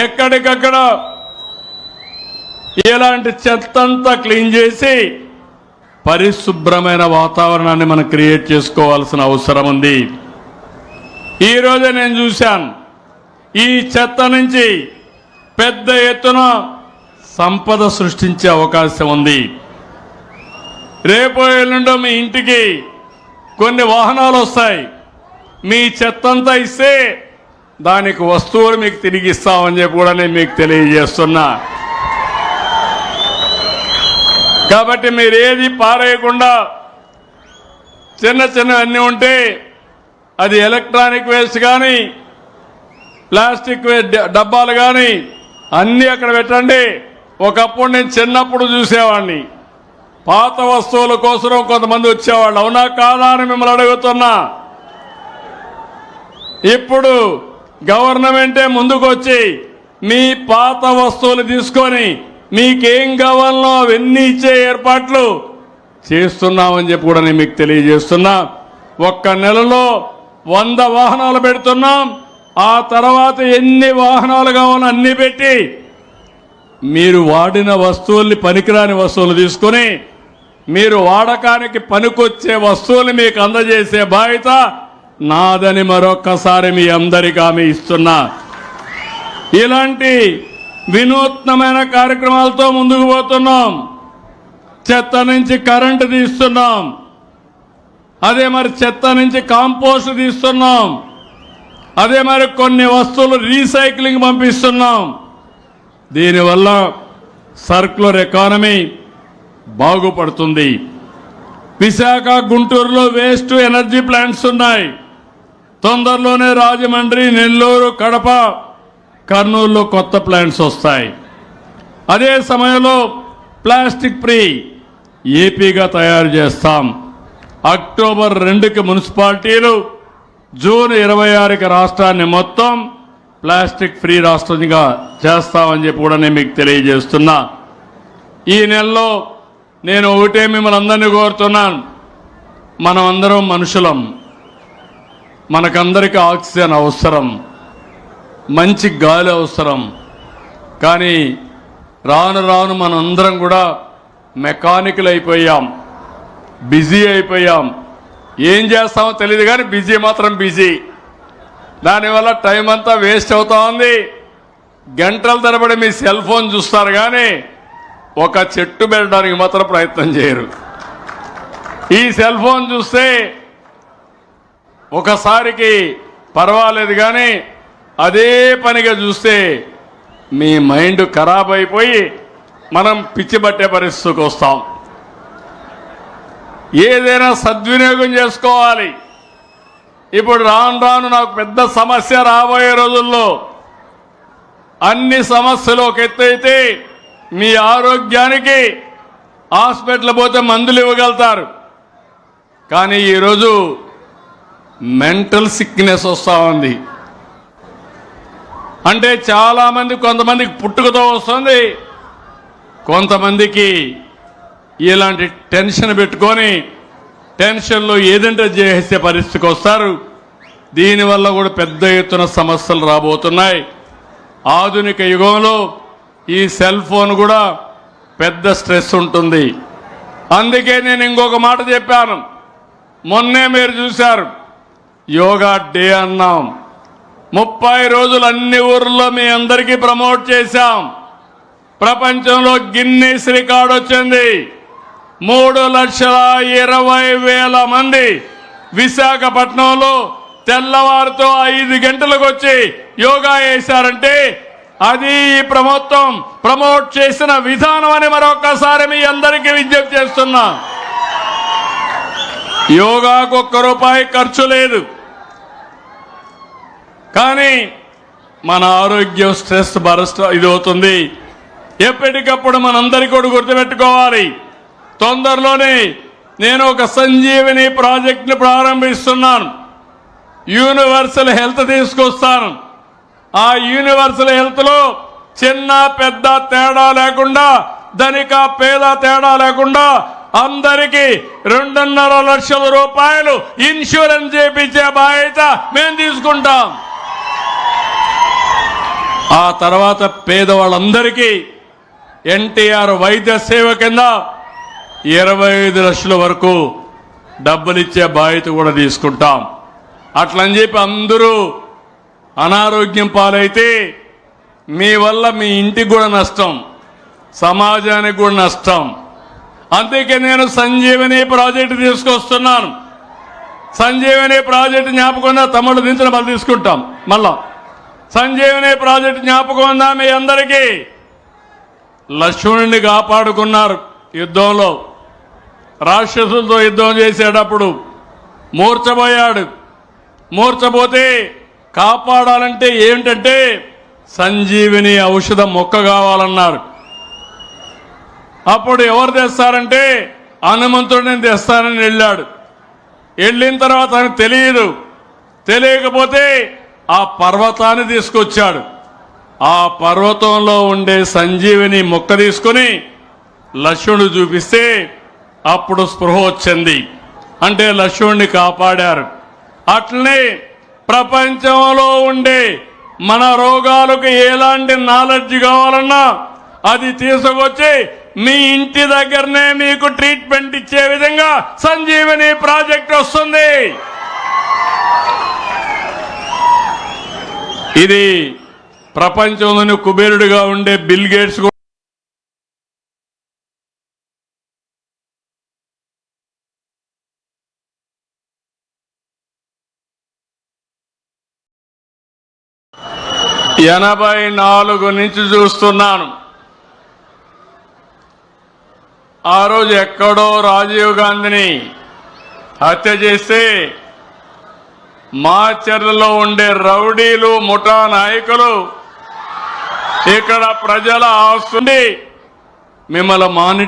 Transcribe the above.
ఎక్కడికక్కడ ఇలాంటి చెత్తంతా క్లీన్ చేసి పరిశుభ్రమైన వాతావరణాన్ని మనం క్రియేట్ చేసుకోవాల్సిన అవసరం ఉంది. ఈరోజు నేను చూశాను ఈ చెత్త నుంచి పెద్ద ఎత్తున సంపద సృష్టించే అవకాశం ఉంది. రేపు ఎల్లుండో మీ ఇంటికి కొన్ని వాహనాలు వస్తాయి. మీ చెత్తంతా ఇస్తే దానికి వస్తువులు మీకు తిరిగి ఇస్తామని చెప్పి కూడా నేను మీకు తెలియజేస్తున్నా. కాబట్టి మీరు పారేయకుండా చిన్న చిన్న అన్నీ ఉంటే అది ఎలక్ట్రానిక్ వేస్ట్ కానీ ప్లాస్టిక్ డబ్బాలు కానీ అన్నీ అక్కడ పెట్టండి. ఒకప్పుడు నేను చిన్నప్పుడు చూసేవాడిని. పాత వస్తువుల కోసం కొంతమంది వచ్చేవాళ్ళు. అవునా కాదా అని మిమ్మల్ని అడుగుతున్నా. ఇప్పుడు గవర్నమెంటే ముందుకొచ్చి మీ పాత వస్తువులు తీసుకొని మీకేం కావాలనో అవన్నీ ఇచ్చే ఏర్పాట్లు చేస్తున్నామని చెప్పి కూడా నేను మీకు తెలియజేస్తున్నా. ఒక్క నెలలో వంద వాహనాలు పెడుతున్నాం. ఆ తర్వాత ఎన్ని వాహనాలు కావాలో అన్ని పెట్టి మీరు వాడిన వస్తువుల్ని పనికిరాని వస్తువులు తీసుకొని మీరు వాడకానికి పనికొచ్చే వస్తువులు మీకు అందజేసే బాధ్యత నాదని మరొక్కసారి మీ అందరికీ ఆమె ఇస్తున్నా. ఇలాంటి వినూత్నమైన కార్యక్రమాలతో ముందుకు పోతున్నాం. చెత్త నుంచి కరెంటు తీస్తున్నాం. అదే మరి చెత్త నుంచి కాంపోస్ట్ తీస్తున్నాం. అదే మరి కొన్ని వస్తువులు రీసైక్లింగ్ పంపిస్తున్నాం. దీనివల్ల సర్క్యులర్ ఎకానమీ బాగుపడుతుంది. విశాఖ గుంటూరులో వేస్ట్ ఎనర్జీ ప్లాంట్స్ ఉన్నాయి. తొందరలోనే రాజమండ్రి నెల్లూరు కడప కర్నూలులో కొత్త ప్లాంట్స్ వస్తాయి. అదే సమయంలో ప్లాస్టిక్ ఫ్రీ ఏపీగా తయారు చేస్తాం. అక్టోబర్ రెండుకి మున్సిపాలిటీలు జూన్ ఇరవై ఆరుకి రాష్ట్రాన్ని మొత్తం ప్లాస్టిక్ ఫ్రీ రాష్ట్రంగా చేస్తామని చెప్పి కూడా నేను మీకు తెలియజేస్తున్నా. ఈ నెలలో నేను ఒకటే మిమ్మల్ని అందరినీ కోరుతున్నాను. మనం అందరం మనుషులం. మనకందరికీ ఆక్సిజన్ అవసరం మంచి గాలి అవసరం. కానీ రాను రాను మనందరం కూడా మెకానికల్ అయిపోయాం బిజీ అయిపోయాం. ఏం చేస్తామో తెలియదు కానీ బిజీ మాత్రం బిజీ. దానివల్ల టైం అంతా వేస్ట్ అవుతా ఉంది గంటల తరబడి మీ సెల్ ఫోన్ చూస్తారు కానీ ఒక చెట్టు పెట్టడానికి మాత్రం ప్రయత్నం చేయరు. ఈ సెల్ ఫోన్ చూస్తే ఒకసారికి పర్వాలేదు కానీ అదే పనిగా చూస్తే మీ మైండ్ ఖరాబ్ అయిపోయి మనం పిచ్చిబట్టే పరిస్థితికి వస్తాం. ఏదైనా సద్వినియోగం చేసుకోవాలి. ఇప్పుడు రాను రాను నాకు పెద్ద సమస్య రాబోయే రోజుల్లో అన్ని సమస్యలు ఒక ఎత్తైతే మీ ఆరోగ్యానికి హాస్పిటల్ పోతే మందులు ఇవ్వగలుగుతారు. కానీ ఈరోజు మెంటల్ సిక్నెస్ వస్తూ ఉంది. అంటే చాలామంది కొంతమందికి పుట్టుకతో వస్తుంది. కొంతమందికి ఇలాంటి టెన్షన్ పెట్టుకొని టెన్షన్లో ఏదంటే చేసే పరిస్థితికి వస్తారు. దీనివల్ల కూడా పెద్ద ఎత్తున సమస్యలు రాబోతున్నాయి. ఆధునిక యుగంలో ఈ సెల్ ఫోన్ కూడా పెద్ద స్ట్రెస్ ఉంటుంది. అందుకే నేను ఇంకొక మాట చెప్పాను. మొన్నే మీరు చూశారు. యోగా డే అన్నాం. ముప్పై రోజులు అన్ని ఊర్లో మీ అందరికీ ప్రమోట్ చేశాం. ప్రపంచంలో గిన్నీస్ రికార్డ్ వచ్చింది. మూడు లక్షల ఇరవై వేల మంది విశాఖపట్నంలో తెల్లవారితో ఐదు గంటలకు వచ్చి యోగా చేశారంటే అది ఈ ప్రభుత్వం ప్రమోట్ చేసిన విధానం అని మరొకసారి మీ అందరికీ విజ్ఞప్తి చేస్తున్నా. యోగాకు ఒక్క రూపాయి ఖర్చు లేదు. కానీ మన ఆరోగ్యం స్ట్రెస్ బరస్ట్ ఇది అవుతుంది. ఎప్పటికప్పుడు మనందరి కూడా గుర్తుపెట్టుకోవాలి. తొందరలోనే నేను ఒక సంజీవిని ప్రాజెక్ట్ని ప్రారంభిస్తున్నాను. యూనివర్సల్ హెల్త్ తీసుకొస్తాను. ఆ యూనివర్సల్ హెల్త్లో చిన్న పెద్ద తేడా లేకుండా ధనిక పేద తేడా లేకుండా అందరికీ రెండున్నర లక్షల రూపాయలు ఇన్సూరెన్స్ చేపించే బాధ్యత మేము తీసుకుంటాం. ఆ తర్వాత పేదవాళ్ళందరికీ ఎన్టీఆర్ వైద్య సేవ కింద ఇరవై ఐదు లక్షల వరకు డబ్బులిచ్చే బాధ్యత కూడా తీసుకుంటాం. అట్లని చెప్పి అందరూ అనారోగ్యం పాలైతే మీ వల్ల మీ ఇంటికి కూడా నష్టం సమాజానికి కూడా నష్టం. అందుకే నేను సంజీవని ప్రాజెక్టు తీసుకొస్తున్నాను. సంజీవని ప్రాజెక్టు జ్ఞాపకంగా ఉందా తమ్ముడు దించిన మళ్ళీ తీసుకుంటాం. మళ్ళా. సంజీవని ప్రాజెక్టు జ్ఞాపకం ఉందా మీ అందరికీ? లక్ష్మణుడిని కాపాడుకున్నారు యుద్ధంలో. రాక్షసులతో యుద్ధం చేసేటప్పుడు మూర్చబోయాడు మూర్చబోతే కాపాడాలంటే ఏమిటంటే సంజీవిని ఔషధం మొక్క కావాలన్నారు. అప్పుడు ఎవరు తెస్తారంటే హనుమంతుడిని తెస్తానని వెళ్ళాడు. వెళ్ళిన తర్వాత ఆయనకు తెలియదు. తెలియకపోతే ఆ పర్వతాన్ని తీసుకొచ్చాడు. ఆ పర్వతంలో ఉండే సంజీవిని మొక్క తీసుకొని లక్ష్మణుడు చూపిస్తే అప్పుడు స్పృహ వచ్చింది. అంటే లక్ష్మణుడిని కాపాడారు. అట్లనే ప్రపంచంలో ఉండే మన రోగాలకు ఎలాంటి నాలెడ్జ్ కావాలన్నా అది తీసుకొచ్చి మీ ఇంటి దగ్గరనే మీకు ట్రీట్మెంట్ ఇచ్చే విధంగా సంజీవని ప్రాజెక్ట్ వస్తుంది. ఇది ప్రపంచంలోని కుబేరుడిగా ఉండే బిల్ గేట్స్ ఎనభై నాలుగు నుంచి చూస్తున్నాను. ఆ రోజు ఎక్కడో రాజీవ్ గాంధీని హత్య చేస్తే మాచర్లలో ఉండే రౌడీలు ముఠా నాయకులు ఇక్కడ ప్రజల ఆస్తుంది మిమ్మల్ని మానిటర్